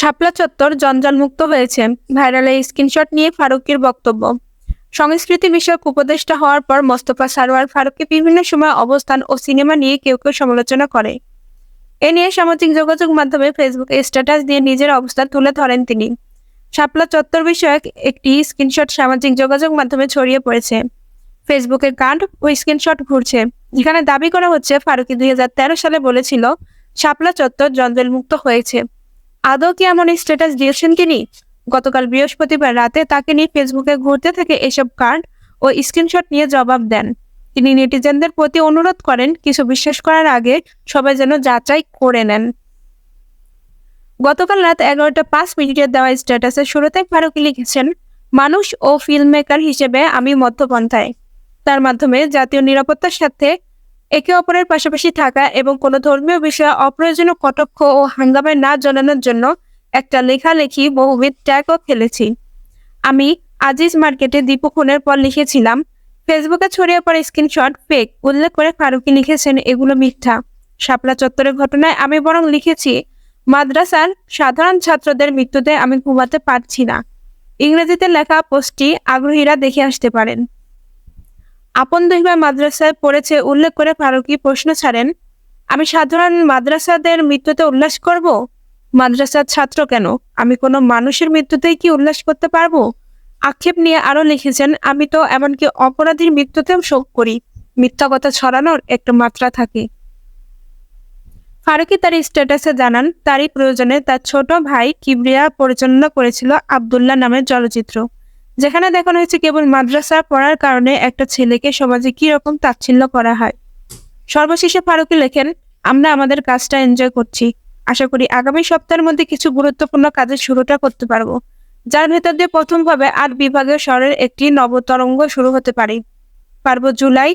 শাপলা চত্বর জঞ্জালমুক্ত হয়েছে। ভাইরালে স্ক্রিনশট নিয়ে ফারুকের বক্তব্য। সংস্কৃতি বিষয়ক উপদেষ্টা হওয়ার পর মোস্তফা সারোয়ার ফারুককে বিভিন্ন সময় অবস্থান ও সিনেমা নিয়ে কেউ কেউ সমালোচনা করে। এ নিয়ে সামাজিক যোগাযোগ মাধ্যমে ফেসবুকে স্ট্যাটাস দিয়ে নিজের অবস্থান তুলে ধরেন তিনি। শাপলা চত্বর বিষয়ক একটি স্ক্রিনশট সামাজিক যোগাযোগ মাধ্যমে ছড়িয়ে পড়েছে। ফেসবুকে কাণ্ড ও স্ক্রিনশট ঘুরছে। যেখানে দাবি করা হচ্ছে, ফারুকি দুই হাজার তেরো সালে বলেছিল, শাপলা চত্বর জঞ্জালমুক্ত হয়েছে। আদৌ কি এমন স্ট্যাটাস দিয়েছেন তিনি? গতকাল বৃহস্পতিবার রাতে তাকে নিয়ে ফেসবুকে ঘুরতে থেকে এসব কার্ড ও স্ক্রিনশট নিয়ে জবাব দেন। তিনি নেটিজেনদের প্রতি অনুরোধ করেন, কিছু বিশ্বাস করার আগে সবাই যেন যাচাই করে নেন। গতকাল রাত এগারোটা পাঁচ মিনিটের দেওয়া স্ট্যাটাসে শুরুতে ফারুকি লিখেছেন, মানুষ ও ফিল্ম মেকার হিসেবে আমি মধ্যপন্থায়। তার মাধ্যমে জাতীয় নিরাপত্তার সাথে একে অপরের পাশাপাশি থাকা এবং কোনো ধর্মীয় বিষয়ে অপ্রয়োজনীয় কটক্ষ ও হাঙ্গামায় না জানানোর জন্য একটা লেখালেখি বহুবিধ ট্যাগও খেলেছি। আমি আজিজ মার্কেটে দীপু খুনের পর লিখেছিলাম, ফেসবুকে ছড়িয়ে পড়া স্ক্রিনশট ফেক উল্লেখ করে ফারুকি লিখেছেন এগুলো মিথ্যা। শাপলা চত্বরের ঘটনায় আমি বরং লিখেছি, মাদ্রাসার সাধারণ ছাত্রদের মৃত্যুতে আমি ঘুমাতে পারছি না। ইংরেজিতে লেখা পোস্টটি আগ্রহীরা দেখে আসতে পারেন। আপন দহিবা মাদ্রাসায় পড়েছে, উল্লেখ করে ফারুকি প্রশ্ন ছাড়েন, আমি সাধারণ মাদ্রাসাদের মৃত্যুতে উল্লাস করব? মাদ্রাসার ছাত্র কেন? আমি কোনো মানুষের মৃত্যুতেই কি উল্লাস করতে পারব? আক্ষেপ নিয়ে আরও লিখেছেন, আমি তো এমনকি অপরাধীর মৃত্যুতেও শোক করি। মিথ্যা কথা ছড়ানোর একটা মাত্রা থাকে। ফারুকি তার স্ট্যাটাসে জানান, তারই প্রয়োজনে তার ছোট ভাই কিবরিয়া পরিচালনা করেছিল আবদুল্লাহ নামের চলচ্চিত্র। যেখানে দেখানো হয়েছে কেবল মাদ্রাসা পড়ার কারণে একটা ছেলেকে সমাজে কি রকম তাচ্ছিল্য করা হয়। সর্বশেষে ফারুকি লেখেন, আমরা আমাদের কাজটা এনজয় করছি। আশা করি আগামী সপ্তাহের মধ্যে কিছু গুরুত্বপূর্ণ কাজের শুরুটা করতে পারব। যার ভেতর দিয়ে প্রথমভাবে আট বিভাগের স্বরের একটি নবতরঙ্গ শুরু হতে পারে। পারব জুলাই